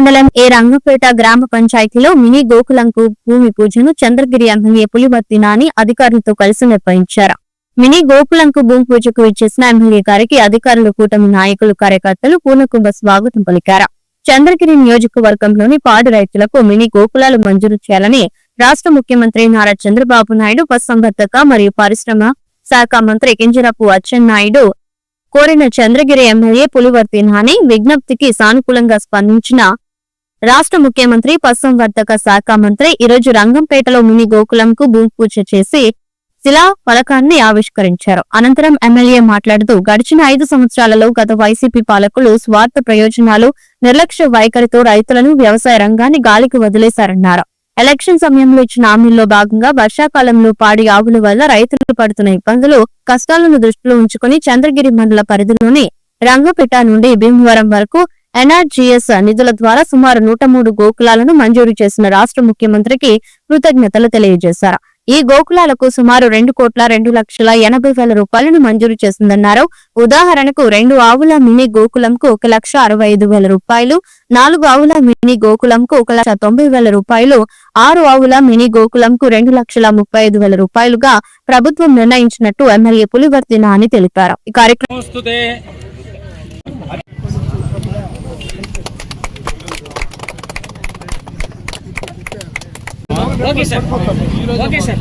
మండలం ఏ రంగపేట గ్రామ పంచాయతీలో మినీ గోకులంకు భూమి పూజను చంద్రగిరి ఎమ్మెల్యే పులివర్తి నాని అధికారులతో కలిసి నిర్వహించారు. మినీ గోకులంకు భూమి పూజకు ఇచ్చేసిన ఎమ్మెల్యే గారికి అధికారులు కూటమి నాయకులు కార్యకర్తలు పూర్ణకుంభ స్వాగతం పలికారు. చంద్రగిరి నియోజకవర్గంలోని పాడు రైతులకు మినీ గోకులాలు మంజూరు చేయాలని రాష్ట్ర ముఖ్యమంత్రి నారా చంద్రబాబు నాయుడు పశుసంవర్ధక మరియు పరిశ్రమ శాఖ మంత్రి కింజరపు అచ్చెన్నాయుడు కోరిన చంద్రగిరి ఎమ్మెల్యే పులివర్తి నాని విజ్ఞప్తికి సానుకూలంగా స్పందించిన రాష్ట్ర ముఖ్యమంత్రి పశుసంవర్ధక శాఖ మంత్రి ఈరోజు రంగంపేటలో ముని గోకులంకు భూమి పూజ చేసి శిలా ఫలకాన్ని ఆవిష్కరించారు. అనంతరం ఎమ్మెల్యే మాట్లాడుతూ గడిచిన ఐదు సంవత్సరాలలో గత వైసీపీ పాలకులు స్వార్థ ప్రయోజనాలు నిర్లక్ష్య వైఖరితో రైతులను వ్యవసాయ రంగాన్ని గాలికి వదిలేశారన్నారు. ఎలక్షన్ సమయంలో ఇచ్చిన హామీల్లో భాగంగా వర్షాకాలంలో పాడి ఆవుల వల్ల రైతులు పడుతున్న ఇబ్బందులు కష్టాలను దృష్టిలో ఉంచుకుని చంద్రగిరి మండల పరిధిలోని రంగపేట నుండి భీమవరం వరకు ఎన్ఆర్జీఎస్ నిధుల ద్వారా సుమారు నూట మూడు గోకులాలను మంజూరు చేసిన రాష్ట్ర ముఖ్యమంత్రికి కృతజ్ఞతలు తెలియజేశారు. ఈ గోకులాలకు సుమారు రెండు కోట్ల రెండు లక్షల ఎనభై వేల రూపాయలను మంజూరు చేసిందన్నారు. ఉదాహరణకు రెండు ఆవుల మినీ గోకులంకు ఒక లక్ష అరవై ఐదు వేల రూపాయలు నాలుగు ఆవుల మినీ గోకులంకు ఒక లక్ష తొంభై వేల రూపాయలు ఆరు ఆవుల మినీ గోకులంకు రెండు లక్షల ముప్పై ఐదు వేల రూపాయలుగా ప్రభుత్వం నిర్ణయించినట్టు ఎమ్మెల్యే పులివర్తి నాని తెలిపారు. ఈ కార్యక్రమం ఓకే సార్. Okay sir.